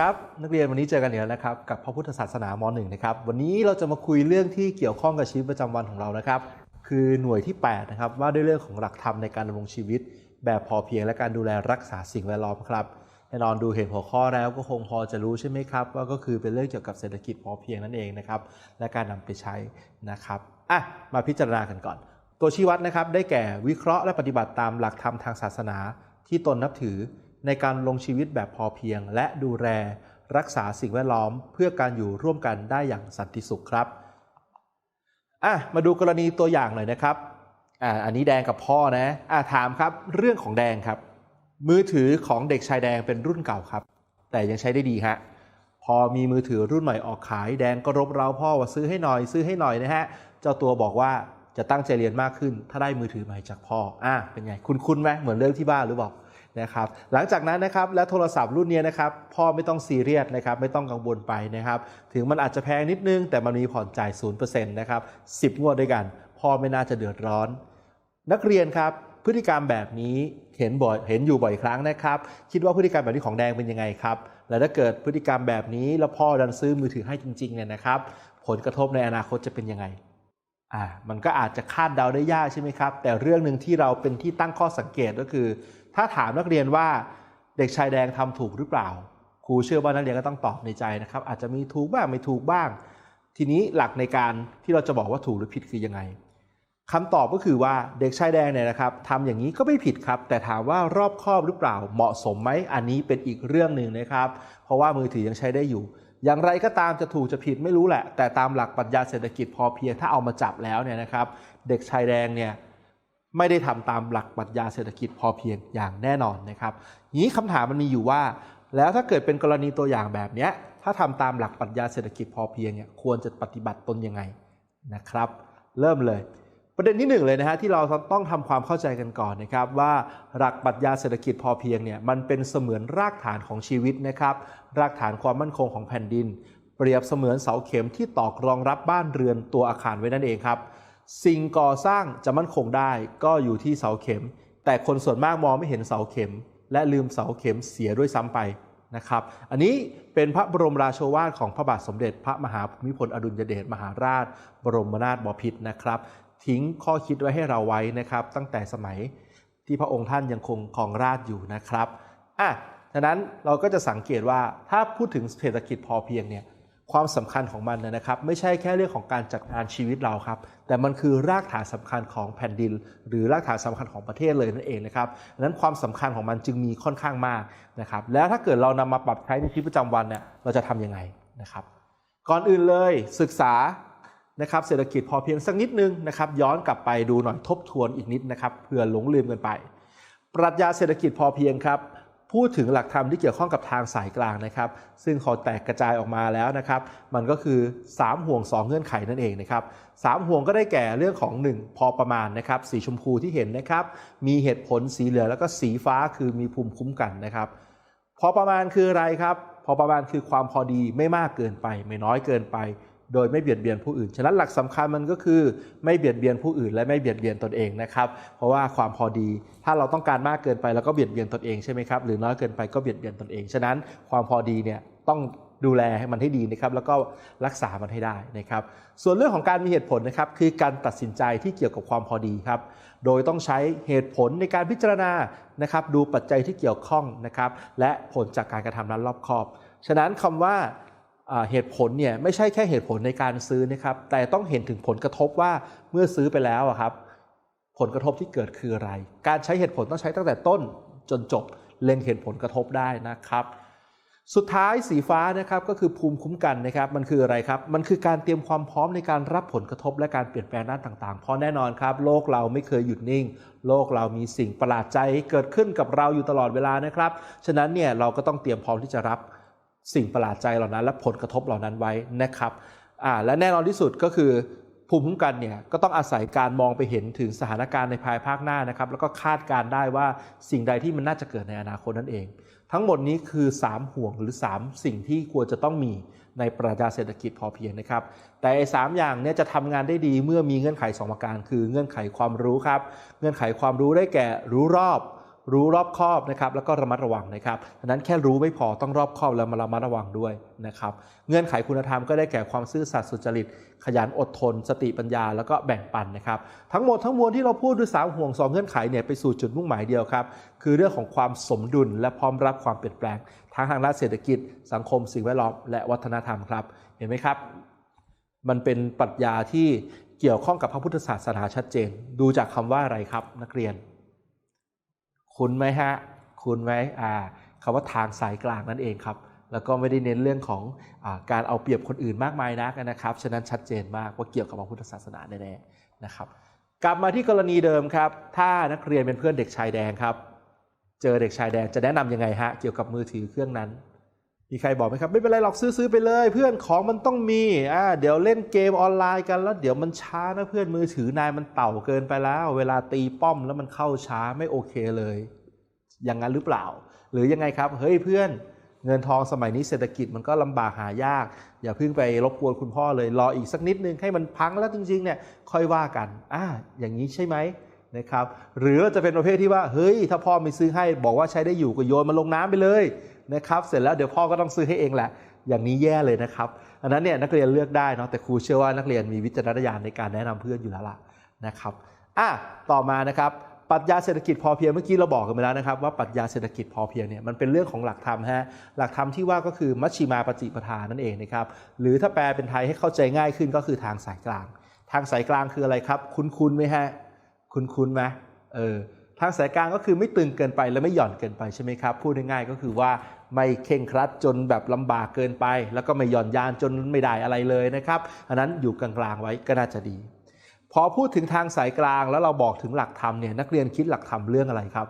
ครับนักเรียนวันนี้เจอกันอีกแล้วนะครับกับพระพุทธศาสนามหนึ่งนะครับวันนี้เราจะมาคุยเรื่องที่เกี่ยวข้องกับชีวิตประจำวันของเรานะครับ คือหน่วยที่8นะครับว่าด้วยเรื่องของหลักธรรมในการดำรงชีวิต แบบพอเพียงและการดูแลรักษาสิ่งแวดล้อมครับแน่นอนดูเห็นหัวข้อแล้วก็คงพอจะรู้ใช่ไหมครับ ว่าก็คือเป็นเรื่องเกี่ยวกับเศรษฐกิจพอเพียงนั่นเองนะครับและการนำไปใช้นะครับอะมาพิจารณากันก่อน ตัวชี้วัดนะครับได้แก่วิเคราะห์และปฏิบัติตามหลักธรรมทางศาสนา ที่ตนนับถือ ในการลงชีวิตแบบพอเพียง และดูแลรักษาสิ่งแวดล้อม เพื่อการอยู่ร่วมกันได้อย่างสันติสุขครับอะมาดูกรณีตัวอย่างหน่อยนะครับอ่าอันนี้แดงกับพ่อนะอะถามครับเรื่องของแดงครับ มือถือของเด็กชายแดงเป็นรุ่นเก่าครับ แต่ยังใช้ได้ดีฮะพอมีมือถือรุ่นใหม่ออกขาย แดงก็รบเร้าพ่อว่าซื้อให้หน่อยซื้อให้หน่อยนะฮะเจ้าตัวบอกว่าจะตั้งใจเรียนมากขึ้น ถ้าได้มือถือใหม่จากพ่ออะเป็นไง คุณคุณไหมเหมือนเรื่องที่บ้านหรือเปล่า นะครับหลังจากนั้นนะครับและโทรศัพท์รุ่นนี้นะครับพ่อไม่ต้องซีเรียสนะครับไม่ต้องกังวลไปนะครับถึงมันอาจจะแพงนิดนึง แต่มันมีผ่อนจ่าย0%นะครับ10 งวดด้วยกัน พ่อไม่น่าจะเดือดร้อน นักเรียนครับพฤติกรรมแบบนี้เห็นบ่อยเห็นอยู่บ่อยครั้งนะครับ คิดว่าพฤติกรรมแบบนี้ของแดงเป็นยังไงครับ และถ้าเกิดพฤติกรรมแบบนี้แล้วพ่อดันซื้อมือถือให้จริงๆเนี่ยนะครับ ผลกระทบในอนาคตจะเป็นยังไงอ่ามันก็อาจจะคาดเดาได้ยากใช่ไหมครับ แต่เรื่องหนึ่งที่เราเป็นที่ตั้งข้อสังเกตก็คือ ถ้าถามนักเรียนว่าเด็กชายแดงทำถูกหรือเปล่า ครูเชื่อว่านักเรียนก็ต้องตอบในใจนะครับ อาจจะมีถูกบ้างไม่ถูกบ้าง ทีนี้หลักในการที่เราจะบอกว่าถูกหรือผิดคือยังไงคำตอบก็คือว่าเด็กชายแดงเนี่ยนะครับทำอย่างนี้ก็ไม่ผิดครับ แต่ถามว่ารอบคอบหรือเปล่าเหมาะสมไหมอันนี้เป็นอีกเรื่องหนึ่งนะครับ เพราะว่ามือถือยังใช้ได้อยู่ อย่างไรก็ตามจะถูกจะผิดไม่รู้แหละ แต่ตามหลักปรัชญาเศรษฐกิจพอเพียงถ้าเอามาจับแล้วเนี่ยนะครับ เด็กชายแดงเนี่ย ไม่ได้ทำตามหลักปรัชญาเศรษฐกิจพอเพียงอย่างแน่นอนนะครับนี้คำถามมันมีอยู่ว่า แล้วถ้าเกิดเป็นกรณีตัวอย่างแบบนี้ถ้าทำตามหลักปรัชญาเศรษฐกิจพอเพียงเนี่ยควรจะปฏิบัติตนยังไงนะครับ เริ่มเลย ประเด็นที่หนึ่งเลยนะฮะที่เราต้องทำความเข้าใจกันก่อนนะครับว่าหลักปรัชญาเศรษฐกิจพอเพียงเนี่ยมันเป็นเสมือนรากฐานของชีวิตนะครับ รากฐานความมั่นคงของแผ่นดิน เปรียบเสมือนเสาเข็มที่ตอกรองรับบ้านเรือนตัวอาคารไว้นั่นเองครับ สิ่งก่อสร้างจะมั่นคงได้ก็อยู่ที่เสาเข็ม แต่คนส่วนมากมองไม่เห็นเสาเข็ม และลืมเสาเข็มเสียด้วยซ้ำไปนะครับ อันนี้เป็นพระบรมราโชวาทของพระบาทสมเด็จ พระมหาภูมิพลอดุลยเดชมหาราช บรมนาถบพิตรนะครับ ทิ้งข้อคิดไว้ให้เราไว้นะครับ ตั้งแต่สมัยที่พระองค์ท่านยังคงครองราชย์อยู่นะครับอะฉะนั้นเราก็จะสังเกตว่าถ้าพูดถึงเศรษฐกิจพอเพียงเนี่ย ความสำคัญของมันนะครับ ไม่ใช่แค่เรื่องของการจัดการชีวิตเราครับ แต่มันคือรากฐานสำคัญของแผ่นดิน หรือรากฐานสำคัญของประเทศเลยนั่นเองนะครับนั้นความสำคัญของมันจึงมีค่อนข้างมากนะครับแล้วถ้าเกิดเรานำมาปรับใช้ในชีวิตประจำวันเนี่ยเราจะทำยังไงนะครับ ก่อนอื่นเลยศึกษานะครับเศรษฐกิจพอเพียงสักนิดนึงนะครับย้อนกลับไปดูหน่อยทบทวนอีกนิดนะครับเผื่อหลงลืมกันไป ปรัชญาเศรษฐกิจพอเพียงครับ พูดถึงหลักธรรมที่เกี่ยวข้องกับทางสายกลางนะครับ ซึ่งเขาแตกกระจายออกมาแล้วนะครับ มันก็คือ 3 ห่วง 2 เงื่อนไขนั่นเองนะครับสามห่วงก็ได้แก่เรื่องของ 1 พอประมาณนะครับสีชมพูที่เห็นนะครับ มีเหตุผลสีเหลืองแล้วก็สีฟ้าคือมีภูมิคุ้มกันนะครับ พอประมาณคืออะไรครับ พอประมาณคือความพอดีไม่มากเกินไป ไม่น้อยเกินไป โดยไม่เบียดเบียนผู้อื่น ฉะนั้นหลักสำคัญมันก็คือไม่เบียดเบียนผู้อื่น และไม่เบียดเบียนตนเองนะครับ เพราะว่าความพอดี ถ้าเราต้องการมากเกินไปเราก็เบียดเบียนตนเองใช่ไหมครับ หรือน้อยเกินไปก็เบียดเบียนตนเอง ฉะนั้นความพอดีเนี่ยต้องดูแลให้มันให้ดีนะครับ แล้วก็รักษามันให้ได้นะครับ ส่วนเรื่องของการมีเหตุผลนะครับ คือการตัดสินใจที่เกี่ยวกับความพอดีครับ โดยต้องใช้เหตุผลในการพิจารณานะครับ ดูปัจจัยที่เกี่ยวข้องนะครับ และผลจากการกระทำนั้นรอบคอบ ฉะนั้นคำว่า เหตุผลเนี่ยไม่ใช่แค่เหตุผลในการซื้อนะครับ แต่ต้องเห็นถึงผลกระทบว่าเมื่อซื้อไปแล้วครับ ผลกระทบที่เกิดคืออะไร การใช้เหตุผลต้องใช้ตั้งแต่ต้นจนจบเล็งเห็นผลกระทบได้นะครับ สุดท้ายสีฟ้านะครับก็คือภูมิคุ้มกันนะครับ มันคืออะไรครับ มันคือการเตรียมความพร้อมในการรับผลกระทบและการเปลี่ยนแปลงด้านต่างๆ เพราะแน่นอนครับ โลกเราไม่เคยหยุดนิ่ง โลกเรามีสิ่งประหลาดใจเกิดขึ้นกับเราอยู่ตลอดเวลานะครับ ฉะนั้นเนี่ยเราก็ต้องเตรียมพร้อมที่จะรับ สิ่งประหลาดใจเหล่านั้น และผลกระทบเหล่านั้นไว้นะครับอ่าและแน่นอนที่สุดก็คือภูมิคุ้มกันเนี่ยก็ต้องอาศัยการมองไปเห็นถึงสถานการณ์ในภายภาคหน้านะครับ แล้วก็คาดการได้ว่าสิ่งใดที่มันน่าจะเกิดในอนาคตนั่นเอง ทั้งหมดนี้คือ 3 ห่วงหรือ 3 สิ่งที่ควรจะต้องมีในปรัชญาเศรษฐกิจพอเพียงนะครับ แต่สามอย่างเนี่ยจะทำงานได้ดีเมื่อมีเงื่อนไข 2 ประการ คือเงื่อนไขความรู้ครับ เงื่อนไขความรู้ได้แก่รู้รอบ รู้รอบคอบนะครับแล้วก็ระมัดระวังนะครับดังนั้นแค่รู้ไม่พอต้องรอบคอบและมาระมัดระวังด้วยนะครับเงื่อนไขคุณธรรมก็ได้แก่ความซื่อสัตย์สุจริต ขยันอดทน สติปัญญาแล้วก็แบ่งปันนะครับทั้งหมดทั้งมวลที่เราพูดด้วยสามห่วงสองเงื่อนไขเนี่ยไปสู่จุดมุ่งหมายเดียวครับคือเรื่องของความสมดุลและพร้อมรับความเปลี่ยนแปลงทั้งทางด้านเศรษฐกิจ สังคมสิ่งแวดล้อมและวัฒนธรรมครับ เห็นไหมครับ มันเป็นปรัชญาที่เกี่ยวข้องกับพระพุทธศาสนาชัดเจน ดูจากคำว่าอะไรครับนักเรียน คุณไหมฮะ คุณไหมอ่าคำว่าทางสายกลางนั่นเองครับ แล้วก็ไม่ได้เน้นเรื่องของอการเอาเปรียบคนอื่นมากมายนักนะครับ ฉะนั้นชัดเจนมากว่าเกี่ยวกับพระพุทธศาสนาแน่ๆนะครับ กลับมาที่กรณีเดิมครับ ถ้านักเรียนเป็นเพื่อนเด็กชายแดงครับ เจอเด็กชายแดงจะแนะนำยังไงฮะ เกี่ยวกับมือถือเครื่องนั้น มีใครบอกไหมครับ ไม่เป็นไรหรอกซื้อซื้อไปเลย เพื่อนของมันต้องมีอ่าเดี๋ยวเล่นเกมออนไลน์กันแล้ว เดี๋ยวมันช้านะเพื่อนมือถือนายมันเต่าเกินไปแล้ว เวลาตีป้อมแล้วมันเข้าช้าไม่โอเคเลย อย่างนั้นหรือเปล่า หรือยังไงครับเฮ้ยเพื่อนเงินทองสมัยนี้เศรษฐกิจมันก็ลำบากหายาก อย่าเพิ่งไปรบกวนคุณพ่อเลยรออีกสักนิดนึงให้มันพังแล้วจริงๆเนี่ยค่อยว่ากันอ่าอย่างนี้ใช่ไหมนะครับหรือจะเป็นประเภทที่ว่าเฮ้ยถ้าพ่อไม่ซื้อให้บอกว่าใช้ได้อยู่ก็โยนมันลงน้ำไปเลย นะครับเสร็จแล้วเดี๋ยวพ่อก็ต้องซื้อให้เองแหละ อย่างนี้แย่เลยนะครับอันนั้นเนี่ยนักเรียนเลือกได้เนาะแต่ครูเชื่อว่านักเรียนมีวิจารณญาณในการแนะนำเพื่อนอยู่แล้วล่ะนะครับอะต่อมานะครับปรัชญาเศรษฐกิจพอเพียงเมื่อกี้เราบอกกันไปแล้วนะครับว่าปรัชญาเศรษฐกิจพอเพียงเนี่ยมันเป็นเรื่องของหลักธรรมฮะหลักธรรมที่ว่าก็คือมัชชิมาปฏิปทานั่นเองนะครับหรือถ้าแปลเป็นไทยให้เข้าใจง่ายขึ้นก็คือทางสายกลาง ทางสายกลางคืออะไรครับ คุ้นๆไหมฮะคุ้นๆไหมเออ ทางสายกลางก็คือไม่ตึงเกินไปและไม่หย่อนเกินไปใช่ไหมครับ พูดง่ายๆก็คือว่าไม่เข่งครัดจนแบบลำบากเกินไป แล้วก็ไม่หย่อนยานจนไม่ได้อะไรเลยนะครับอันนั้นอยู่กลางๆไว้ก็น่าจะดี พอพูดถึงทางสายกลางแล้วเราบอกถึงหลักธรรมเนี่ยนักเรียนคิดหลักธรรมเรื่องอะไรครับ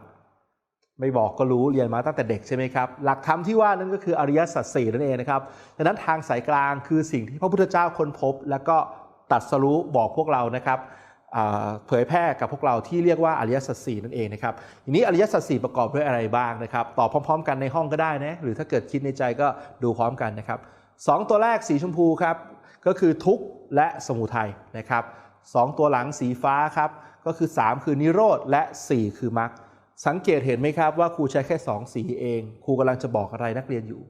ไม่บอกก็รู้เรียนมาตั้งแต่เด็กใช่ไหมครับหลักธรรมที่ว่านั่นก็คืออริยสัจสี่นั่นเองนะครับดังนั้นทางสายกลางคือสิ่งที่พระพุทธเจ้าค้นพบ แล้วก็ตัดสรู้บอกพวกเรานะครับ เผยแพร่กับพวกเราที่เรียกว่าอริยสัจสี่นั่นเองนะครับทีนี้อริยสัจสี่ประกอบด้วยอะไรบ้างนะครับตอบพร้อม ๆ กันในห้องก็ได้นะหรือถ้าเกิดคิดในใจก็ดูพร้อมกันนะครับสองตัวแรกสีชมพูครับก็คือทุกข์และสมุทัยนะครับสองตัวหลังสีฟ้าครับก็คือ 3 คือนิโรธและ 4 คือมรรคสังเกตเห็นไหมครับว่าครูใช้แค่ 2 สีเอง ครูกำลังจะบอกอะไรนักเรียนอยู่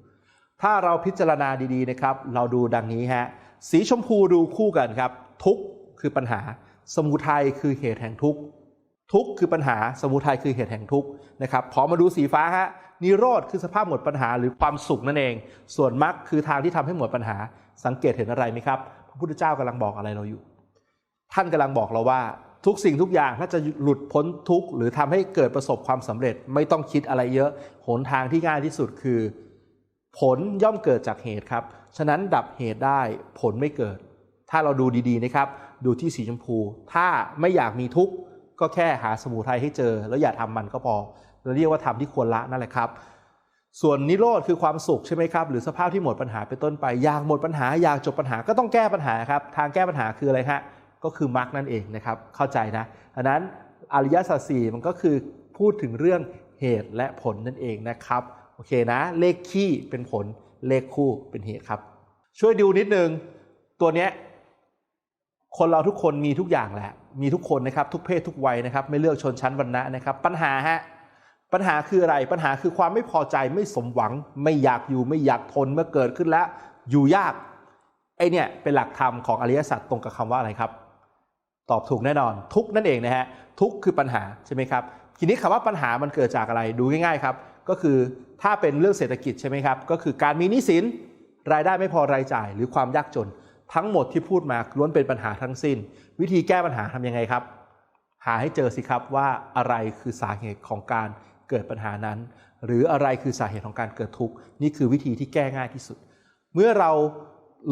ถ้าเราพิจารณาดีๆนะครับ เราดูดังนี้ฮะสีชมพูดูคู่กันครับ ทุกข์คือปัญหา สมุทัยคือเหตุแห่งทุกข์ทุกข์คือปัญหาสมุทัยคือเหตุแห่งทุกข์นะครับพอมาดูสีฟ้าฮะนิโรธคือสภาพหมดปัญหาหรือความสุขนั่นเอง ส่วนมรรคคือทางที่ทำให้หมดปัญหา สังเกตเห็นอะไรไหมครับ พระพุทธเจ้ากำลังบอกอะไรเราอยู่ ท่านกำลังบอกเราว่า ทุกสิ่งทุกอย่างถ้าจะหลุดพ้นทุกข์หรือทำให้เกิดประสบความสำเร็จไม่ต้องคิดอะไรเยอะหนทางที่ง่ายที่สุดคือ ผลย่อมเกิดจากเหตุครับ ฉะนั้นดับเหตุได้ผลไม่เกิด ถ้าเราดูดีๆนะครับ ดูที่สีชมพู ถ้าไม่อยากมีทุกข์ก็แค่หาสมุทัยให้เจอ แล้วอย่าทำมันก็พอเราเรียกว่าทำที่ควรละนั่นแหละครับ ส่วนนิโรธคือความสุขใช่ไหมครับ หรือสภาพที่หมดปัญหาไปนต้นไป อยากหมดปัญหาอยากจบปัญหาก็ต้องแก้ปัญหาครับ ทางแก้ปัญหาคืออะไรฮะก็คือมรรคนั่นเองนะครับ เข้าใจนะดังนั้นอริยสัจสี่มันก็คือพูดถึงเรื่องเหตุและผลนั่นเองนะครับโอเคนะ เลขคี่เป็นผลเลขคู่เป็นเหตุครับ ช่วยดูนิดนึงตัวเนี้ย คนเราทุกคนมีทุกอย่างแหละ มีทุกคนนะครับ ทุกเพศทุกวัยนะครับ ไม่เลือกชนชั้นวรรณะนะครับ ปัญหาฮะปัญหาคืออะไร ปัญหาคือความไม่พอใจไม่สมหวัง ไม่อยากอยู่ไม่อยากทนเมื่อเกิดขึ้นแล้ว อยู่ยากไอเนี่ยเป็นหลักธรรมของอริยสัจตรงกับคำว่าอะไรครับ ตอบถูกแน่นอน ทุกนั่นเองนะฮะทุกคือปัญหาใช่ไหมครับทีนี้คำว่าปัญหามันเกิดจากอะไรดูง่ายๆครับ ก็คือถ้าเป็นเรื่องเศรษฐกิจใช่ไหมครับก็คือการมีหนี้สินรายได้ไม่พอรายจ่าย หรือความยากจน ทั้งหมดที่พูดมาล้วนเป็นปัญหาทั้งสิ้น วิธีแก้ปัญหาทำยังไงครับ หาให้เจอสิครับว่าอะไรคือสาเหตุของการเกิดปัญหานั้น หรืออะไรคือสาเหตุของการเกิดทุกข์นี่คือวิธีที่แก้ง่ายที่สุด เมื่อเรา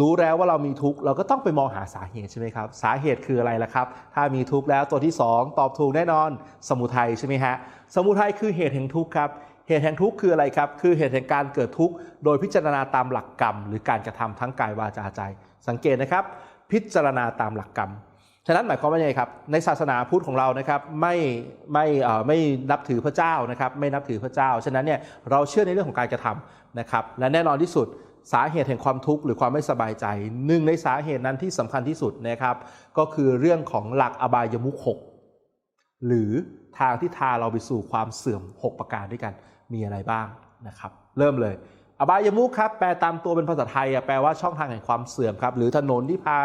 รู้แล้วว่าเรามีทุกข์เราก็ต้องไปมองหาสาเหตุใช่ไหมครับ สาเหตุคืออะไรล่ะครับ ถ้ามีทุกข์แล้วตัวที่ 2 ตอบถูกแน่นอน สมุทัยใช่ไหมฮะสมุทัยคือเหตุแห่งทุกข์ครับ เหตุแห่งทุกข์คืออะไรครับ คือเหตุแห่งการเกิดทุกข์โดยพิจารณาตามหลักกรรม หรือการกระทำทั้งกายวาจาใจ สังเกตนะครับ พิจารณาตามหลักกรรม ฉะนั้นหมายความว่าไงครับ ในศาสนาพุทธของเรานะครับไม่ไม่ไม่นับถือพระเจ้านะครับ ไม่นับถือพระเจ้า ฉะนั้นเนี่ยเราเชื่อในเรื่องของการกระทำนะครับ และแน่นอนที่สุดสาเหตุแห่งความทุกข์หรือความไม่สบายใจหนึ่งในสาเหตุนั้นที่สำคัญที่สุดนะครับ ก็คือเรื่องของหลักอบายมุขหกหรือทางที่ทาเราไปสู่ความเสื่อม 6 ประการด้วยกัน มีอะไรบ้างนะครับ เริ่มเลยอบายมุขครับแปลตามตัวเป็นภาษาไทยแปลว่าช่องทางแห่งความเสื่อมครับหรือถนนที่พา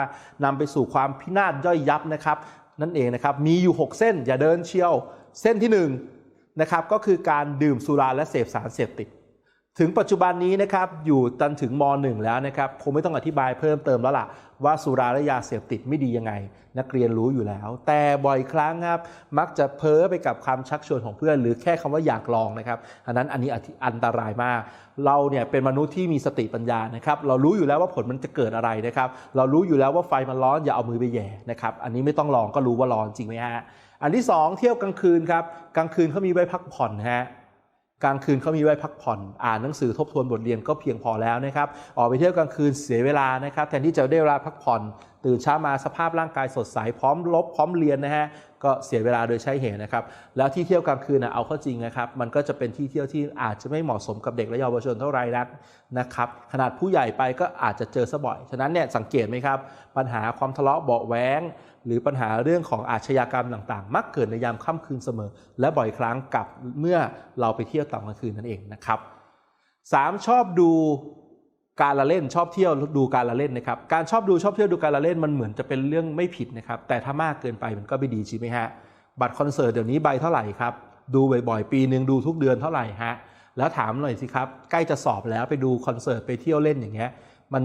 นำไปสู่ความพินาศย่อยยับนะครับ นั่นเองนะครับมีอยู่ 6 เส้นอย่าเดินเชียว เส้นที่1นะครับก็คือการดื่มสุราและเสพสารเสพติด ถึงปัจจุบันนี้นะครับอยู่จนถึงม .1 แล้วนะครับคงไม่ต้องอธิบายเพิ่มเติมแล้วล่ะ ว่าสุราและยาเสพติดไม่ดียังไง นักเรียนรู้อยู่แล้ว แต่บ่อยครั้งครับมักจะเพ้อไปกับคำชักชวนของเพื่อน หรือแค่คำว่าอยากลองนะครับอันนั้นอันนี้อันตรายมาก เราเนี่ยเป็นมนุษย์ที่มีสติปัญญานะครับเรารู้อยู่แล้วว่าผลมันจะเกิดอะไรนะครับ เรารู้อยู่แล้วว่าไฟมันร้อนอย่าเอามือไปแย่นะครับอันนี้ไม่ต้องลองก็รู้ว่าร้อนจริงไหมฮะอันที่ 2 เที่ยวกลางคืนครับกลางคืนเขามีไว้พักผ่อนฮะ กลางคืนเขามีไว้พักผ่อน อ่านหนังสือทบทวนบทเรียนก็เพียงพอแล้วนะครับ ออกไปเที่ยวกลางคืนเสียเวลานะครับ แทนที่จะได้เวลาพักผ่อน ตื่นเช้ามาสภาพร่างกายสดใสพร้อมลบพร้อมเรียนนะฮะ ก็เสียเวลาโดยใช้เหตุนะครับ แล้วที่เที่ยวกลางคืนนะเอาเข้าจริงนะครับ มันก็จะเป็นที่เที่ยวที่อาจจะไม่เหมาะสมกับเด็กและเยาวชนเท่าไหร่นักนะครับ ขนาดผู้ใหญ่ไปก็อาจจะเจอซะบ่อย ฉะนั้นเนี่ยสังเกตไหมครับ ปัญหาความทะเลาะเบาะแว้ง หรือปัญหาเรื่องของอาชญากรรมต่างๆ มักเกิดในยามค่ำคืนเสมอ และบ่อยครั้งกับเมื่อเราไปเที่ยวตอนกลางคืนนั่นเองนะครับ 3. ชอบดูการละเล่นชอบเที่ยวดูการละเล่นนะครับการชอบดูชอบเที่ยวดูการละเล่นมันเหมือนจะเป็นเรื่องไม่ผิดนะครับแต่ถ้ามากเกินไปมันก็ไม่ดีใช่ไหมฮะบัตรคอนเสิร์ตเดี๋ยวนี้ใบเท่าไหร่ครับดูบ่อยๆ ปีหนึ่งดูทุกเดือนเท่าไหร่ฮะแล้วถามหน่อยสิครับใกล้จะสอบแล้วไปดูคอนเสิร์ตไปเที่ยวเล่นอย่างเงี้ยมัน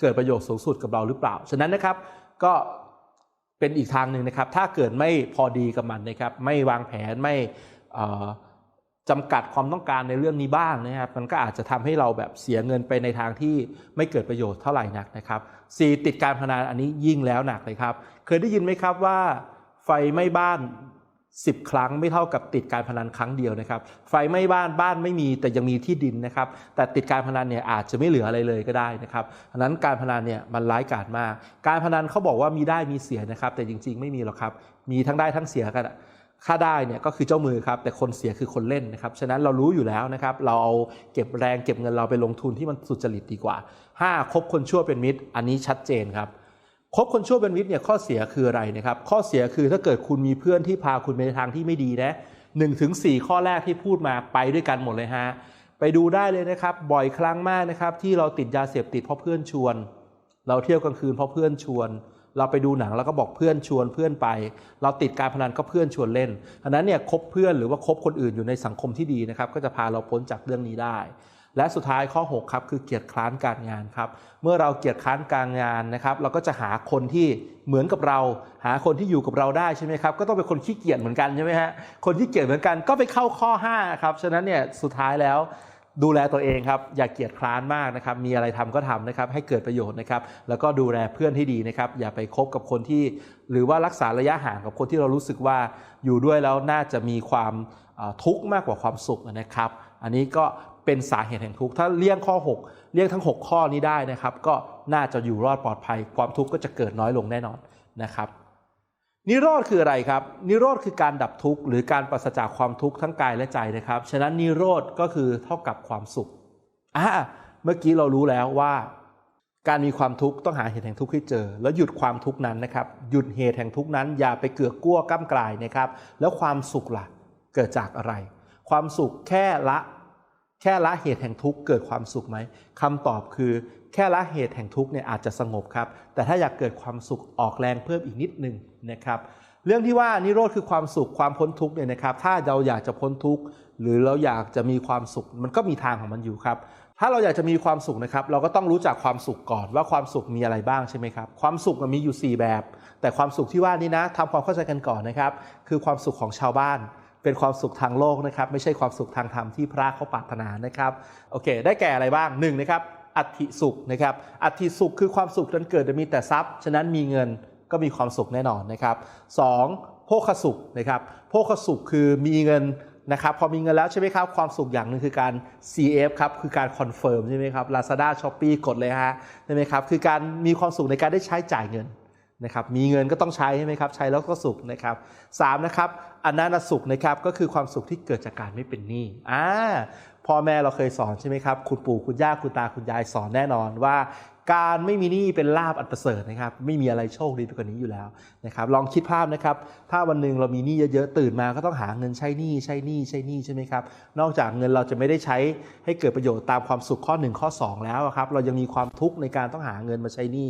เกิดประโยชน์สูงสุดกับเราหรือเปล่า ฉะนั้นนะครับก็ เป็นอีกทางหนึ่งนะครับ ถ้าเกิดไม่พอดีกับมันนะครับ ไม่วางแผนไม่จำกัดความต้องการในเรื่องนี้บ้างนะครับ มันก็อาจจะทำให้เราแบบเสียเงินไปในทางที่ไม่เกิดประโยชน์เท่าไหร่นักนะครับสี่ติดการพนันอันนี้ยิ่งแล้วหนักเลยครับ เคยได้ยินไหมครับว่าไฟไหม้บ้าน 10 ครั้งไม่เท่ากับติดการพนันครั้งเดียวนะครับ ไฟไหม้บ้านบ้านไม่มีแต่ยังมีที่ดินนะครับ แต่ติดการพนันเนี่ยอาจจะไม่เหลืออะไรเลยก็ได้นะครับอันนั้นการพนันเนี่ยมันร้ายกาจมาก การพนันเขาบอกว่ามีได้มีเสียนะครับ แต่จริง ๆ ไม่มีหรอกครับ มีทั้งได้ทั้งเสียกันค่าได้เนี่ยก็คือเจ้ามือครับแต่คนเสียคือคนเล่นนะครับฉะนั้นเรารู้อยู่แล้วนะครับเราเอาเก็บแรงเก็บเงินเราไปลงทุนที่มันสุจริตดีกว่า 5. คบคนชั่วเป็นมิตร อันนี้ชัดเจนครับ คบคนชั่วเป็นมิตรเนี่ยข้อเสียคืออะไรนะครับข้อเสียคือถ้าเกิดคุณมีเพื่อนที่พาคุณไปในทางที่ไม่ดีนะหนึ่งถึงสี่ข้อแรกที่พูดมาไปด้วยกันหมดเลยฮะไปดูได้เลยนะครับ บ่อยครั้งมากนะครับ ที่เราติดยาเสพติดเพราะเพื่อนชวน เราเที่ยวกลางคืนเพราะเพื่อนชวน เราไปดูหนังแล้วก็บอกเพื่อนชวนเพื่อนไป เราติดการพนันก็เพื่อนชวนเล่นอันนั้นเนี่ยคบเพื่อนหรือว่าคบคนอื่นอยู่ในสังคมที่ดีนะครับ ก็จะพาเราพ้นจากเรื่องนี้ได้ และสุดท้ายข้อ 6 ครับ คือเกียรติคร้านการงานครับ เมื่อเราเกียรติคร้านการงานนะครับ เราก็จะหาคนที่เหมือนกับเรา หาคนที่อยู่กับเราได้ใช่ไหมครับ ก็ต้องเป็นคนขี้เกียจเหมือนกันใช่ไหมฮะ คนที่เกียจเหมือนกันก็ไปเข้าข้อ5ครับ ฉะนั้นเนี่ยสุดท้ายแล้วดูแลตัวเองครับ อย่าเกียจคร้านมากนะครับ มีอะไรทำก็ทำนะครับ ให้เกิดประโยชน์นะครับ แล้วก็ดูแลเพื่อนที่ดีนะครับ อย่าไปคบกับคนที่ หรือว่ารักษาระยะห่างกับคนที่เรารู้สึกว่าอยู่ด้วยแล้วน่าจะมีความ ทุกข์มากกว่าความสุขนะครับ อันนี้ก็เป็นสาเหตุแห่งทุกข์ถ้าเลี่ยงข้อ 6 เลี่ยงทั้ง 6 ข้อนี้ได้นะครับ ก็น่าจะอยู่รอดปลอดภัย ความทุกข์ก็จะเกิดน้อยลงแน่นอนนะครับนิโรธคืออะไรครับ นิโรธคือการดับทุกข์หรือการปราศจากความทุกข์ทั้งกายและใจนะครับ ฉะนั้นนิโรธก็คือเท่ากับความสุขอ่าเมื่อกี้เรารู้แล้วว่า การมีความทุกข์ต้องหาเหตุแห่งทุกข์ให้เจอ แล้วหยุดความทุกข์นั้นนะครับ หยุดเหตุแห่งทุกข์นั้น อย่าไปเกือกกลั้วก้ามกลายนะครับ แล้วความสุขล่ะ เกิดจากอะไร ความสุขแค่ละแค่ละเหตุแห่งทุกข์เกิดความสุขไหมคำตอบคือแค่ละเหตุแห่งทุกข์เนี่ยอาจจะสงบครับ แต่ถ้าอยากเกิดความสุขออกแรงเพิ่มอีกนิดนึงนะครับ เรื่องที่ว่านิโรธคือความสุขความพ้นทุกข์เนี่ยนะครับ ถ้าเราอยากจะพ้นทุกข์หรือเราอยากจะมีความสุข มันก็มีทางของมันอยู่ครับ ถ้าเราอยากจะมีความสุขนะครับ เราก็ต้องรู้จักความสุขก่อนว่าความสุขมีอะไรบ้างใช่ไหมครับความสุขมันมีอยู่ 4 แบบ แต่ความสุขที่ว่านี้นะทำความเข้าใจกันก่อนนะครับ คือความสุขของชาวบ้าน เป็นความสุขทางโลกนะครับ ไม่ใช่ความสุขทางธรรมที่พระเขาปรารถนานะครับโอเค ได้แก่อะไรบ้างหนึ่งนะครับอัติสุขนะครับอัติสุขคือความสุขนั้นเกิดจะมีแต่ทรัพย์ ฉะนั้นมีเงินก็มีความสุขแน่นอนนะครับสองโภคสุขนะครับโภคสุขคือมีเงินนะครับพอมีเงินแล้วใช่ไหมครับ ความสุขอย่างหนึ่งคือการ CF ครับ คือการคอนเฟิร์มใช่ไหมครับ Lazada Shopee กดเลยฮะใช่ไหมครับ คือการมีความสุขในการได้ใช้จ่ายเงิน นะครับมีเงินก็ต้องใช้ใช่ไหมครับใช้แล้วก็สุขนะครับสามนะครับอนันตสุขนะครับก็คือความสุขที่เกิดจากการไม่เป็นหนี้อ่าพ่อแม่เราเคยสอนใช่ไหมครับคุณปู่คุณย่าคุณตาคุณยายสอนแน่นอนว่า การไม่มีหนี้เป็นลาบอันประเสริฐนะครับไม่มีอะไรโชคดีไปกว่านี้อยู่แล้วนะครับลองคิดภาพนะครับถ้าวันหนึ่งเรามีหนี้เยอะๆตื่นมาก็ต้องหาเงินใช้หนี้ใช้หนี้ใช้หนี้ใช่ไหมครับนอกจากเงินเราจะไม่ได้ใช้ให้เกิดประโยชน์ตามความสุขข้อ 1 ข้อ 2 แล้วครับเรายังมีความทุกข์ในการต้องหาเงินมาใช้หนี้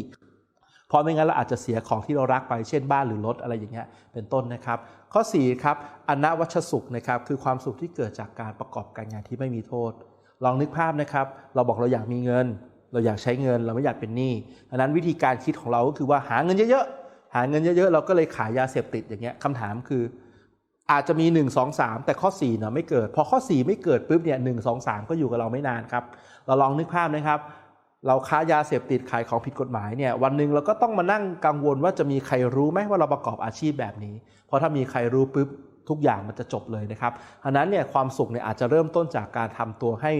เพราะไม่งั้นเราอาจจะเสียของที่เรารักไปเช่นบ้านหรือรถอะไรอย่างเงี้ยเป็นต้นนะครับ ข้อ4ครับอนวัชสุขนะครับคือความสุขที่เกิดจากการประกอบการงานที่ไม่มีโทษ ลองนึกภาพนะครับ เราบอกเราอยากมีเงิน เราอยากใช้เงิน เราไม่อยากเป็นหนี้ดังนั้นวิธีการคิดของเราก็คือว่าหาเงินเยอะๆหาเงินเยอะๆเราก็เลยขายยาเสพติดอย่างเงี้ยคำถามคืออาจจะมี 1 2 3 แต่ข้อ4เนี่ยไม่เกิด พอข้อ 4 ไม่เกิดปุ๊บเนี่ยหนึ่งสองสามก็อยู่กับเราไม่นานครับ เราลองนึกภาพนะครับ เราค้ายาเสพติดขายของผิดกฎหมายเนี่ยวันหนึ่งเราก็ต้องมานั่งกังวลว่าจะมีใครรู้ไหมว่าเราประกอบอาชีพแบบนี้ เพราะถ้ามีใครรู้ปุ๊บทุกอย่างมันจะจบเลยนะครับอันนั้นเนี่ยความสุขเนี่ยอาจจะเริ่มต้นจากการทำตัวให้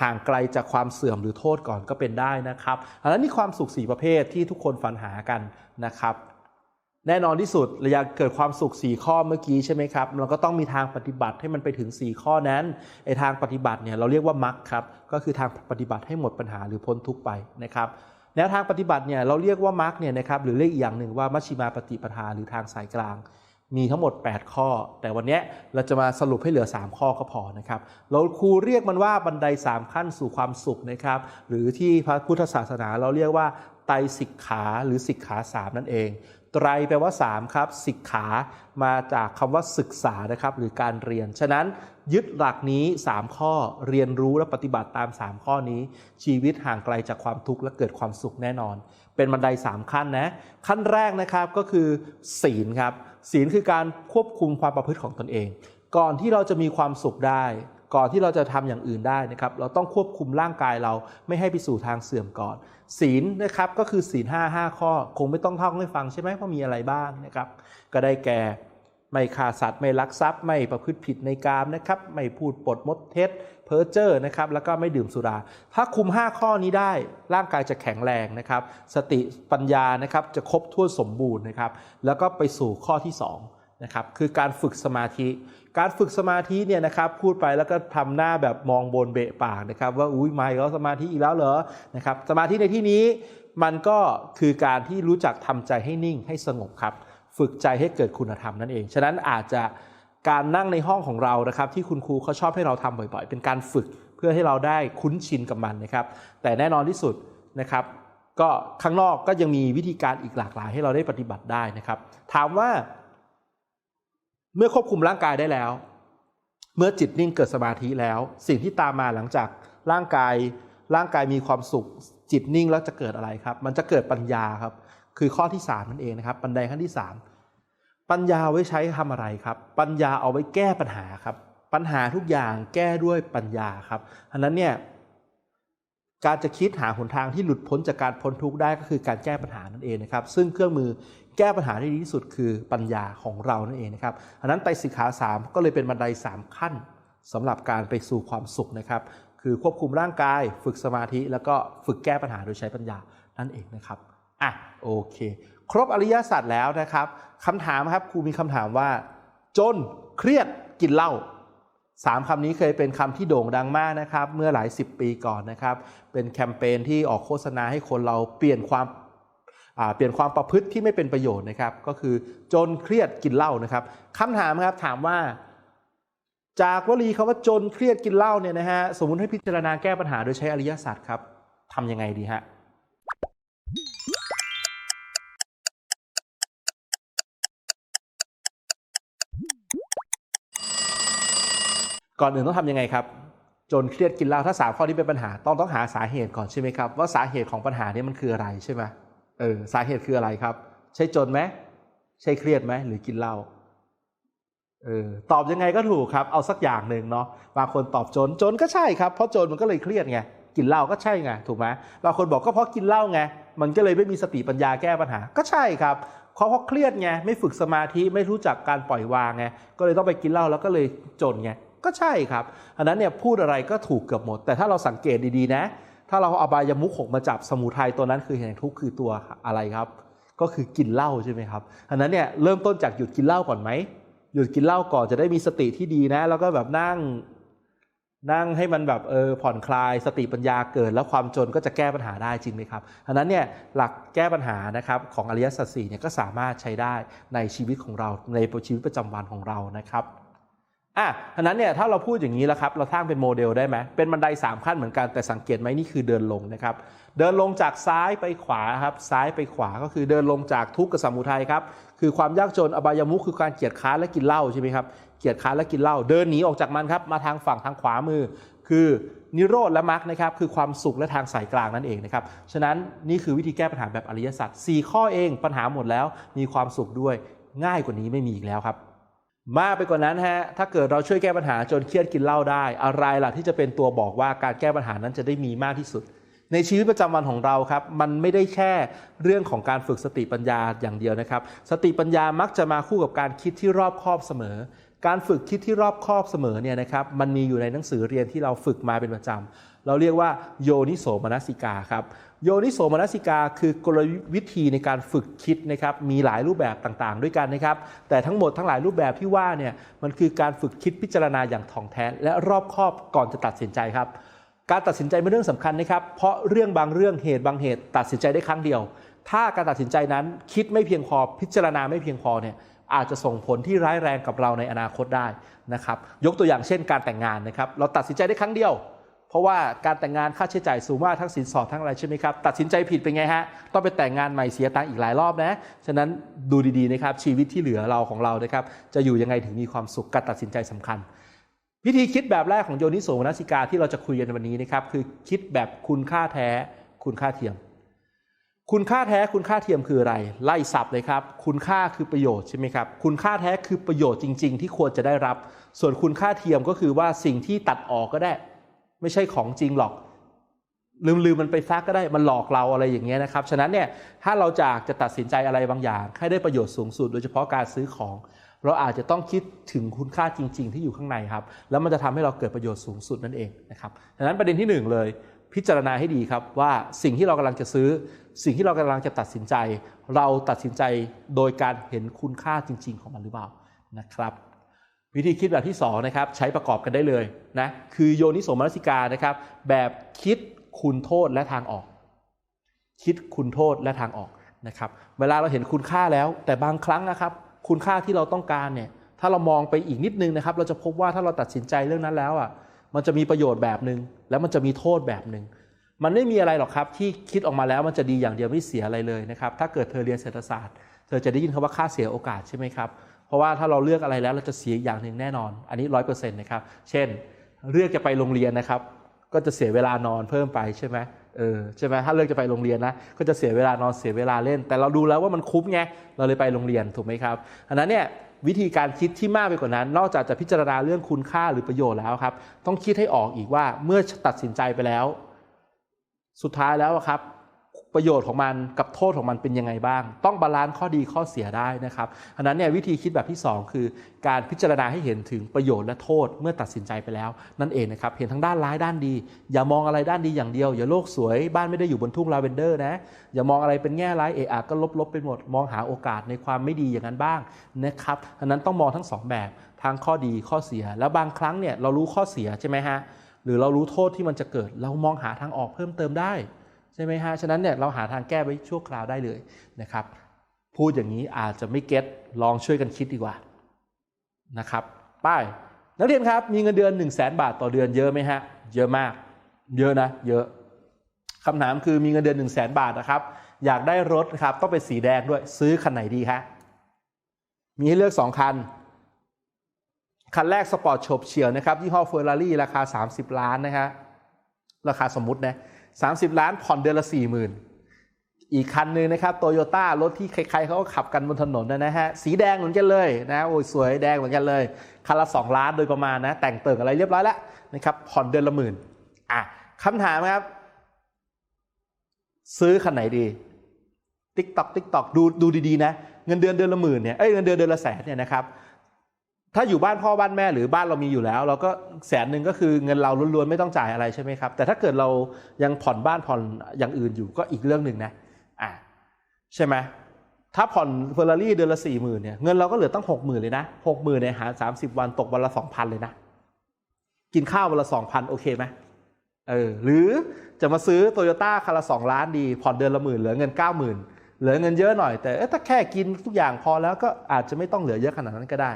ห่างไกลจากความเสื่อมหรือโทษก่อนก็เป็นได้นะครับอันนั้นนี่ความสุขสีประเภทที่ทุกคนฝันหากันนะครับ แน่นอนที่สุดเราอยากเกิดความสุข 4 ข้อเมื่อกี้ใช่ไหมครับ เราก็ต้องมีทางปฏิบัติให้มันไปถึง 4 ข้อนั้นไอทางปฏิบัติเนี่ยเราเรียกว่ามรรคครับ ก็คือทางปฏิบัติให้หมดปัญหาหรือพ้นทุกไปนะครับแนวทางปฏิบัติเนี่ยเราเรียกว่ามรรคเนี่ยนะครับหรือเรียกอีกอย่างหนึ่งว่ามัชฌิมาปฏิปทาหรือทางสายกลาง มีทั้งหมด 8 ข้อ แต่วันนี้เราจะมาสรุปให้เหลือ 3 ข้อก็พอนะครับเราครูเรียกมันว่าบันได 3 ขั้นสู่ความสุขนะครับหรือที่พระพุทธศาสนาเราเรียกว่าไตสิกขาหรือสิกขาสามนั่นเอง ไตรแปลว่า3ครับสิกขามาจากคำว่าศึกษานะครับหรือการเรียน ฉะนั้นยึดหลักนี้ 3 ข้อเรียนรู้และปฏิบัติตาม 3 ข้อนี้ ชีวิตห่างไกลจากความทุกข์และเกิดความสุขแน่นอน เป็นบันได 3 ขั้นนะ ขั้นแรกนะครับก็คือศีลครับศีลคือการควบคุมความประพฤติของตนเอง ก่อนที่เราจะมีความสุขได้ ก่อนที่เราจะทำอย่างอื่นได้นะครับ เราต้องควบคุมร่างกายเราไม่ให้ไปสู่ทางเสื่อมก่อน ศีลนะครับก็คือศีล5 5ข้อ คงไม่ต้องท่องให้ฟังใช่ไหมว่ามีอะไรบ้างนะครับ ก็ได้แก่ไม่ฆ่าสัตว์ไม่ลักทรัพย์ ไม่ประพฤติผิดในกามนะครับไม่พูดปดมดเท็จเพ้อเจ้อนะครับแล้วก็ไม่ดื่มสุรา ถ้าคุม 5 ข้อนี้ได้ร่างกายจะแข็งแรงนะครับ สติปัญญานะครับจะครบถ้วนสมบูรณ์นะครับ แล้วก็ไปสู่ข้อที่ 2 นะครับคือการฝึกสมาธิ การฝึกสมาธิเนี่ยนะครับพูดไปแล้วก็ทำหน้าแบบมองบนเบะปากนะครับว่าอุ้ยไม่ก็สมาธิอีกแล้วเหรอนะครับสมาธิในที่นี้มันก็คือการที่รู้จักทำใจให้นิ่งให้สงบครับ ฝึกใจให้เกิดคุณธรรมนั่นเอง ฉะนั้นอาจจะการนั่งในห้องของเรานะครับที่คุณครูเขาชอบให้เราทำบ่อยๆ เป็นการฝึกเพื่อให้เราได้คุ้นชินกับมันนะครับ แต่แน่นอนที่สุดนะครับ ก็ข้างนอกก็ยังมีวิธีการอีกหลากหลายให้เราได้ปฏิบัติได้นะครับ ถามว่า เมื่อควบคุมร่างกายได้แล้ว เมื่อจิตนิ่งเกิดสมาธิแล้ว สิ่งที่ตามมาหลังจากร่างกายร่างกายมีความสุข จิตนิ่งแล้วจะเกิดอะไรครับ มันจะเกิดปัญญาครับ คือข้อที่3นั่นเองนะครับบันไดขั้นที่ 3 ปัญญาไว้ใช้ทำอะไรครับ ปัญญาเอาไว้แก้ปัญหาครับ ปัญหาทุกอย่างแก้ด้วยปัญญาครับอันนั้นเนี่ย การจะคิดหาหนทางที่หลุดพ้นจากการพ้นทุกข์ได้ก็คือการแก้ปัญหานั่นเองนะครับ ซึ่งเครื่องมือแก้ปัญหาที่ดีที่สุดคือปัญญาของเรานั่นเองนะครับอันนั้นไตรสิกขาสามก็เลยเป็นบันไดสามขั้นสำหรับการไปสู่ความสุขนะครับ คือควบคุมร่างกาย ฝึกสมาธิ แล้วก็ฝึกแก้ปัญหาโดยใช้ปัญญานั่นเองนะครับอะโอเค ครบอริยสัจแล้วนะครับคำถามครับครูมีคำถามว่า จนเครียดกินเหล้า สามคำนี้เคยเป็นคำที่โด่งดังมากนะครับ เมื่อหลายสิบปีก่อนนะครับ เป็นแคมเปญที่ออกโฆษณาให้คนเราเปลี่ยนความเปลี่ยนความประพฤติที่ไม่เป็นประโยชน์นะครับ ก็คือจนเครียดกินเหล้านะครับคำถามครับถามว่า จากวลีคำว่าจนเครียดกินเหล้าเนี่ยนะฮะสมมติให้พิจารณาแก้ปัญหาโดยใช้อริยศาสัจครับทำยังไงดีฮะ ก่อนอื่นต้องทำยังไงครับ จนเครียดกินเหล้าถ้าสามข้อนี้เป็นปัญหาต้องต้องหาสาเหตุก่อนใช่ไหมครับ ว่าสาเหตุของปัญหานี้มันคืออะไรใช่ไหมเออสาเหตุคืออะไรครับ ใช่จนไหมใช่เครียดไหมหรือกินเหล้าเออตอบยังไงก็ถูกครับ เอาสักอย่างหนึ่งเนาะบางคนตอบจนจนก็ใช่ครับเพราะจนมันก็เลยเครียดไงกินเหล้าก็ใช่ไงถูกไหมบางคนบอกก็เพราะกินเหล้าไงมันก็เลยไม่มีสติปัญญาแก้ปัญหา ก็ใช่ครับเพราะเพราะเครียดไงไม่ฝึกสมาธิไม่รู้จักการปล่อยวางไงก็เลยต้องไปกินเหล้าแล้วก็เลยจนไง ก็ใช่ครับ อันนั้นเนี่ยพูดอะไรก็ถูกเกือบหมด แต่ถ้าเราสังเกตดีๆนะ ถ้าเราเอาบายมุขหกมาจับสมุทัยตัวนั้นคือเหตุแห่งทุกข์คือตัวอะไรครับ ก็คือกินเหล้าใช่ไหมครับ อันนั้นเนี่ยเริ่มต้นจากหยุดกินเหล้าก่อนไหมหยุดกินเหล้าก่อนจะได้มีสติที่ดีนะ แล้วก็แบบนั่งนั่งให้มันแบบเออผ่อนคลายสติปัญญาเกิด แล้วความจนก็จะแก้ปัญหาได้จริงไหมครับอันนั้นเนี่ยหลักแก้ปัญหานะครับของอริยสัจสี่เนี่ยก็สามารถใช้ได้ในชีวิตของเราในชีวิตประจำวันของเรานะครับ อะอันนั้นเนี่ยถ้าเราพูดอย่างนี้แล้วครับ เราสร้างเป็นโมเดลได้ไหมเป็นบันไดสามขั้นเหมือนกันแต่สังเกตไหมนี่คือเดินลงนะครับ เดินลงจากซ้ายไปขวาครับ ซ้ายไปขวาก็คือเดินลงจากทุกข์กับสมุทัยครับ คือความยากจนอบายมุขคือการเกียจค้านและกินเหล้าใช่ไหมครับ เกียจค้านและกินเหล้า เดินหนีออกจากมันครับ มาทางฝั่งทางขวามือ คือนิโรธและมรรคนะครับ คือความสุขและทางสายกลางนั่นเองนะครับ ฉะนั้นนี่คือวิธีแก้ปัญหาแบบอริยสัจสี่ข้อเองปัญหาหมดแล้ว มีความสุขด้วย ง่ายกว่านี้ไม่มีอีกแล้วครับ มากไปกว่านั้นฮะ ถ้าเกิดเราช่วยแก้ปัญหาจนเครียดกินเหล้าได้ อะไรล่ะที่จะเป็นตัวบอกว่าการแก้ปัญหานั้นจะได้มีมากที่สุด ในชีวิตประจำวันของเราครับ มันไม่ได้แค่เรื่องของการฝึกสติปัญญาอย่างเดียวนะครับ สติปัญญามักจะมาคู่กับการคิดที่รอบคอบเสมอ การฝึกคิดที่รอบคอบเสมอเนี่ยนะครับมันมีอยู่ในหนังสือเรียนที่เราฝึกมาเป็นประจำเราเรียกว่าโยนิโสมนสิกาครับโยนิโสมนสิกาคือกลวิธีในการฝึกคิดนะครับมีหลายรูปแบบต่างๆ ด้วยกันนะครับ แต่ทั้งหมดทั้งหลายรูปแบบที่ว่าเนี่ยมันคือการฝึกคิดพิจารณาอย่างถ่องแท้และรอบคอบก่อนจะตัดสินใจครับการตัดสินใจเป็นเรื่องสำคัญนะครับ เพราะเรื่องบางเรื่องเหตุบางเหตุ ตัดสินใจได้ครั้งเดียว ถ้าการตัดสินใจนั้นคิดไม่เพียงพอพิจารณาไม่เพียงพอเนี่ย อาจจะส่งผลที่ร้ายแรงกับเราในอนาคตได้นะครับยกตัวอย่างเช่นการแต่งงานนะครับเราตัดสินใจได้ครั้งเดียว เพราะว่าการแต่งงานค่าใช้จ่ายสูงมากทั้งสินสอดทั้งอะไรใช่ไหมครับตัดสินใจผิดเป็นไงฮะต้องไปแต่งงานใหม่เสียตังค์อีกหลายรอบนะฉะนั้นดูดีๆนะครับชีวิตที่เหลือเราของเรานะครับจะอยู่ยังไงถึงมีความสุขการตัดสินใจสำคัญวิธีคิดแบบแรกของโยนิโสมนสิกาที่เราจะคุยกันวันนี้นะครับคือคิดแบบคุณค่าแท้คุณค่าเทียม คุณค่าแท้คุณค่าเทียมคืออะไร ไล่สับเลยครับ คุณค่าคือประโยชน์ใช่ไหมครับ คุณค่าแท้คือประโยชน์จริง ๆ ที่ควรจะได้รับ ส่วนคุณค่าเทียมก็คือว่าสิ่งที่ตัดออกก็ได้ ไม่ใช่ของจริงหรอก ลืมลืมมันไปซักก็ได้มันหลอกเราอะไรอย่างเงี้ยนะครับ ฉะนั้นเนี่ยถ้าเราจากจะตัดสินใจอะไรบางอย่าง ให้ได้ประโยชน์สูงสุด โดยเฉพาะการซื้อของ เราอาจจะต้องคิดถึงคุณค่าจริง ๆ ที่อยู่ข้างในครับ แล้วมันจะทำให้เราเกิดประโยชน์สูงสุดนั่นเองนะครับฉะนั้นประเด็นที่หนึ่งเลย พิจารณาให้ดีครับว่าสิ่งที่เรากำลังจะซื้อ สิ่งที่เรากำลังจะตัดสินใจ เราตัดสินใจโดยการเห็นคุณค่าจริง ๆ ของมันหรือเปล่านะครับ วิธีคิดแบบที่2นะครับใช้ประกอบกันได้เลยนะคือโยนิโสมนสิกานะครับ แบบคิดคุณโทษและทางออก คิดคุณโทษและทางออกนะครับเวลาเราเห็นคุณค่าแล้ว แต่บางครั้งนะครับ คุณค่าที่เราต้องการเนี่ยถ้าเรามองไปอีกนิดนึงนะครับ เราจะพบว่าถ้าเราตัดสินใจเรื่องนั้นแล้วอะมันจะมีประโยชน์แบบหนึ่งแล้วมันจะมีโทษแบบหนึ่ง มันไม่มีอะไรหรอกครับที่คิดออกมาแล้วมันจะดีอย่างเดียวไม่เสียอะไรเลยนะครับ ถ้าเกิดเธอเรียนเศรษฐศาสตร์ เธอจะได้ยินคำว่าค่าเสียโอกาสใช่ไหมครับ เพราะว่าถ้าเราเลือกอะไรแล้วเราจะเสียอย่างหนึ่งแน่นอน อันนี้ร้อยเปอร์เซ็นต์นะครับ เช่น เลือกจะไปโรงเรียนนะครับ ก็จะเสียเวลานอนเพิ่มไปใช่ไหมเออใช่ไหมถ้าเลือกจะไปโรงเรียนนะ ก็จะเสียเวลานอนเสียเวลาเล่น แต่เราดูแล้วว่ามันคุ้มไง เราเลยไปโรงเรียนถูกไหมครับ อันนั้นเนี่ยวิธีการคิดที่มากไปกว่านั้น นอกจากจะพิจารณาเรื่องคุณค่าหรือประโยชน์แล้วครับ ต้องคิดให้ออกอีกว่าเมื่อตัดสินใจไปแล้ว สุดท้ายแล้วครับประโยชน์ของมันกับโทษของมันเป็นยังไงบ้าง ต้องบาลานซ์ข้อดีข้อเสียได้นะครับอันนั้นเนี่ยวิธีคิดแบบที่ 2 คือ การพิจารณาให้เห็นถึงประโยชน์และโทษเมื่อตัดสินใจไปแล้ว นั่นเองนะครับเห็นทั้งด้านร้ายด้านดี อย่ามองอะไรด้านดีอย่างเดียว อย่าโลกสวยบ้านไม่ได้อยู่บนทุ่งลาเวนเดอร์นะอย่ามองอะไรเป็นแง่ร้ายเอะอะก็ลบๆไปหมด มองหาโอกาสในความไม่ดีอย่างนั้นบ้างนะครับอันนั้นต้องมองทั้งสองแบบทั้งข้อดีข้อเสีย แล้วบางครั้งเนี่ยเรารู้ข้อเสียใช่ไหมฮะ รือเรารู้โทษที่มันจะเกิด เรามองหาทางออกเพิ่มเติมได้ใช่ไหมฮะฉะนั้นเนี่ยเราหาทางแก้ไว้ชั่วคราวได้เลยนะครับ พูดอย่างนี้อาจจะไม่เก็ตลองช่วยกันคิดดีกว่านะครับป้ายนักเรียนครับมีเงินเดือน 1 0 0 0 0แบาทต่อเดือนเยอะไหมฮะเยอะมาก เยอะนะ เยอะคำถามคือมีเงินเดือน 1 0 0 0 0แบาทนะครับ อยากได้รถนะครับต้องเป็นสีแดงด้วยซื้อคันไหนดีฮะมีให้เลือก 2 คัน คันแรกสปอร์ตโฉบเฉียวนะครับยี่ห้อเฟอร์รารี่ราคา 30 ล้านนะฮะราคาสมมุตินะ30ล้านผ่อนเดือนละ 40,000 อีกคันหนึ่งนะครับโตโยต้ารถที่ใครๆเขาก็ขับกันบนถนนนะฮะสีแดงเหมือนกันเลยนะโอ้ยสวยแดงเหมือนกันเลย คันละ 2 ล้านโดยประมาณนะ แต่งเติ่งอะไรเรียบร้อยแล้วนะครับผ่อนเดือนละหมื่นอะคำถามครับ ซื้อคันไหนดีติ๊กตอกติ๊กตอกดูดูดีๆนะ เงินเดือนเดือนละหมื่นเนี่ยเอ้ยเงินเดือนเดือนละแสนเนี่ยนะครับ ถ้าอยู่บ้านพ่อบ้านแม่หรือบ้านเรามีอยู่แล้ว เราก็แสนหนึ่งก็คือเงินเราล้วนๆไม่ต้องจ่ายอะไรใช่ไหมครับ แต่ถ้าเกิดเรายังผ่อนบ้านผ่อนอย่างอื่นอยู่ก็อีกเรื่องหนึ่งนะอ่าใช่ไหมถ้าผ่อนเฟอร์รารี่เดือนละสี่หมื่นเนี่ยเงินเราก็เหลือตั้งหกหมื่นเลยนะหกหมื่นเนี่ยหารสามสิบวันตกวันละสองพันเลยนะ กินข้าววันละสองพันโอเคไหมเออหรือจะมาซื้อโตโยต้าคันละสองล้านดี ผ่อนเดือนละหมื่นเหลือเงินเก้าหมื่นเหลือเงินเยอะหน่อยแต่ถ้าแค่กินทุกอย่างพอแล้วก็อาจจะไม่ต้องเหลือเยอะขนาดนั้นก็ได้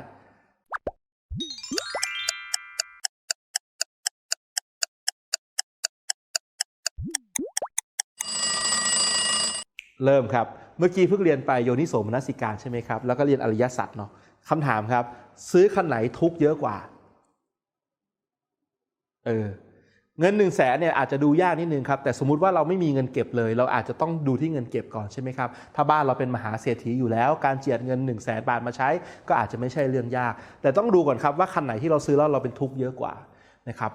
เริ่มครับ เมื่อกี้เพิ่งเรียนไปโยนิโสมนสิการใช่ไหมครับ แล้วก็เรียนอริยสัจเนาะคำถามครับ ซื้อคันไหนทุกเยอะกว่า เออ เงินหนึ่งแสนเนี่ยอาจจะดูยากนิดนึงครับ แต่สมมุติว่าเราไม่มีเงินเก็บเลย เราอาจจะต้องดูที่เงินเก็บก่อนใช่ไหมครับ ถ้าบ้านเราเป็นมหาเศรษฐีอยู่แล้ว การเจียดเงิน1นึ่งแสนบาทมาใช้ ก็อาจจะไม่ใช่เรื่องยาก แต่ต้องดูก่อนครับว่าคันไหนที่เราซื้อแล้วเราเป็นทุกข์เยอะกว่านะครับ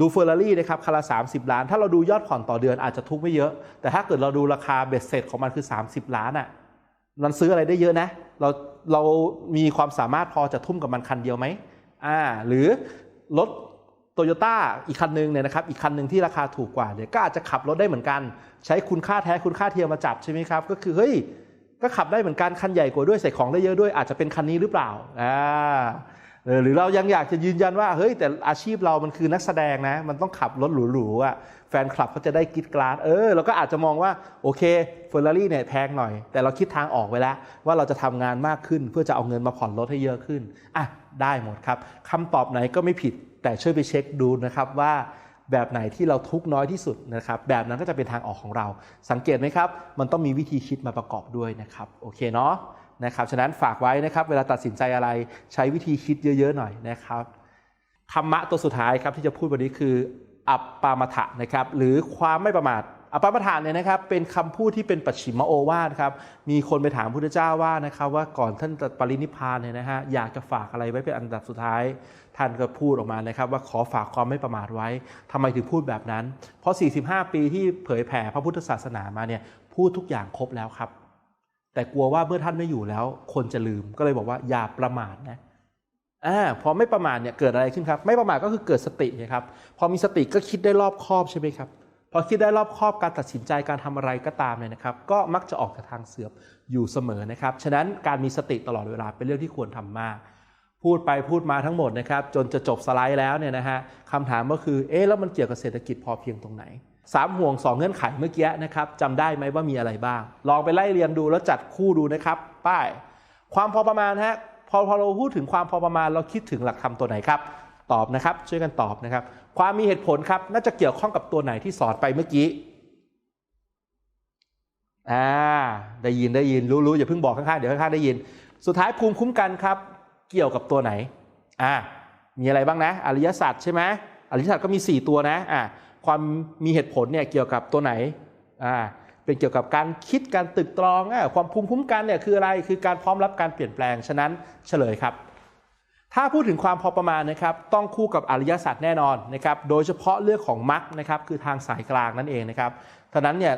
ดูเฟอร์รารี่นะครับคันละ 30 ล้าน ถ้าเราดูยอดผ่อนต่อเดือนอาจจะทุกไม่เยอะ แต่ถ้าเกิดเราดูราคาเบ็ดเสร็จของมันคือ 30 ล้านอะ่ะมันซื้ออะไรได้เยอะนะ เราเรามีความสามารถพอจะทุ่มกับมันคันเดียวไหมอ่าหรือรถโตโยต้าอีกคันหนึงเนี่ยนะครับอีกคันหนึ่งที่ราคาถูกกว่าเนี่ยก็อาจจะขับรถได้เหมือนกัน ใช้คุณค่าแท้คุณค่าเทียมมาจับใช่ไหมครับก็คือเฮ้ยก็ขับได้เหมือนกันคันใหญ่กว่าด้วยใส่ของได้เยอะด้วยอาจจะเป็นคันนี้หรือเปล่าอ่า หรือเรายังอยากจะยืนยันว่าเฮ้ยแต่อาชีพเรามันคือนักแสดงนะ มันต้องขับรถหรูๆอะแฟนคลับเขาจะได้กรีดกราดเออเราก็อาจจะมองว่าโอเคเฟอร์รารี่เนี่ยแพงหน่อย แต่เราคิดทางออกไว้แล้ว ว่าเราจะทำงานมากขึ้น เพื่อจะเอาเงินมาผ่อนรถให้เยอะขึ้นอะได้หมดครับคำตอบไหนก็ไม่ผิดแต่ช่วยไปเช็คดูนะครับว่าแบบไหนที่เราทุกน้อยที่สุดนะครับแบบนั้นก็จะเป็นทางออกของเรา สังเกตไหมครับ มันต้องมีวิธีคิดมาประกอบด้วยนะครับโอเคเนาะ นะครับฉะนั้นฝากไว้นะครับ เวลาตัดสินใจอะไรใช้วิธีคิดเยอะ ๆ หน่อยนะครับธรรมะตัวสุดท้ายครับที่จะพูดวันนี้คือ อัปปามาทะนะครับหรือความไม่ประมาทอัปปามาทะเนี่ยนะครับเป็นคำพูดที่เป็นปัจฉิมโอวาทครับมีคนไปถามพระพุทธเจ้าว่านะครับว่าก่อนท่านจะปรินิพพานเนี่ยนะฮะอยากจะฝากอะไรไว้เป็นอันดับสุดท้ายท่านก็พูดออกมานะครับว่าขอฝากความไม่ประมาทไว้ทำไมถึงพูดแบบนั้น เพราะ 45 ปีที่เผยแผ่พระพุทธศาสนามาเนี่ยพูดทุกอย่างครบแล้วครับ แต่กลัวว่าเมื่อท่านไม่อยู่แล้ว คนจะลืมก็เลยบอกว่าอย่าประมาทนะอ่าพอไม่ประมาทเนี่ยเกิดอะไรขึ้นครับ ไม่ประมาทก็คือเกิดสตินะครับ พอมีสติก็คิดได้รอบคอบใช่ไหมครับพอคิดได้รอบคอบการตัดสินใจการทำอะไรก็ตามเนี่ยนะครับ ก็มักจะออกจากทางเสื่อมอยู่เสมอนะครับ ฉะนั้นการมีสติตลอดเวลาเป็นเรื่องที่ควรทำมาก พูดไปพูดมาทั้งหมดนะครับ จนจะจบสไลด์แล้วเนี่ยนะฮะคำถามก็คือเอ๊ะแล้วมันเกี่ยวกับเศรษฐกิจพอเพียงตรงไหน สามห่วงสองเงื่อนไขเมื่อกี้นะครับจำได้ไหมว่ามีอะไรบ้าง ลองไปไล่เรียงดูแล้วจัดคู่ดูนะครับป้าย ความพอประมาณฮะพอพอเราพูดถึงความพอประมาณเราคิดถึงหลักธรรมตัวไหนครับตอบนะครับ ช่วยกันตอบนะครับ ความมีเหตุผลครับ น่าจะเกี่ยวข้องกับตัวไหนที่สอนไปเมื่อกี้อ่าได้ยินได้ยินรู้รู้อย่าเพิ่งบอกข้างๆเดี๋ยวข้างๆได้ยิน สุดท้ายภูมิคุ้มกันครับ เกี่ยวกับตัวไหนอ่ามีอะไรบ้างนะ อริยสัจใช่ไหมอริยสัจก็มี 4 ตัวนะอ่า ความมีเหตุผลเนี่ยเกี่ยวกับตัวไหนอ่าเป็นเกี่ยวกับการคิดการตึกตรองอความภูมิคุ้มกันเนี่ยคืออะไรคือการพร้อมรับการเปลี่ยนแปลงฉะนั้นเฉลยครับ ถ้าพูดถึงความพอประมาณนะครับต้องคู่กับอริยสัจแน่นอนนะครับโดยเฉพาะเรื่องของมรรคนะครับคือทางสายกลางนั่นเองนะครับฉะนั้นเนี่ย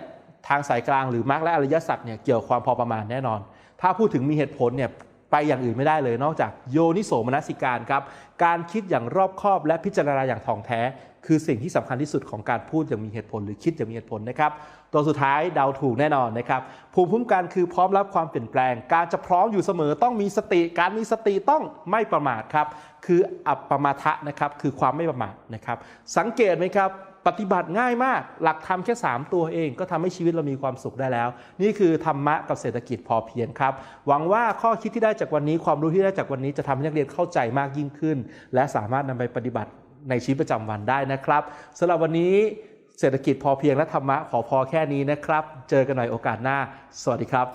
ทางสายกลางหรือมรรคและอริยสัจเนี่ยเกี่ยวความพอประมาณแน่นอน ถ้าพูดถึงมีเหตุผลเนี่ย ไปอย่างอื่นไม่ได้เลยนอกจากโยนิโสมนสิการครับ การคิดอย่างรอบคอบและพิจารณาอย่างถ่องแท้ คือสิ่งที่สำคัญที่สุดของการพูดอย่างมีเหตุผลหรือคิดอย่างมีเหตุผลนะครับ ตัวสุดท้ายเดาถูกแน่นอนนะครับภูมิคุ้มกันคือพร้อมรับความเปลี่ยนแปลง การจะพร้อมอยู่เสมอต้องมีสติ การมีสติต้องไม่ประมาทครับคืออัปปมาทะนะครับคือความไม่ประมาทนะครับ สังเกตไหมครับ ปฏิบัติง่ายมาก หลักธรรมแค่ 3 ตัวเองก็ทำให้ชีวิตเรามีความสุขได้แล้ว นี่คือธรรมะกับเศรษฐกิจพอเพียงครับ หวังว่าข้อคิดที่ได้จากวันนี้ความรู้ที่ได้จากวันนี้จะทำให้นักเรียนเข้าใจมากยิ่งขึ้น และสามารถนำไปปฏิบัติในชีวิตประจำวันได้นะครับสำหรับวันนี้เศรษฐกิจพอเพียงและธรรมะขอพอแค่นี้นะครับ เจอกันหน่อยโอกาสหน้า สวัสดีครับ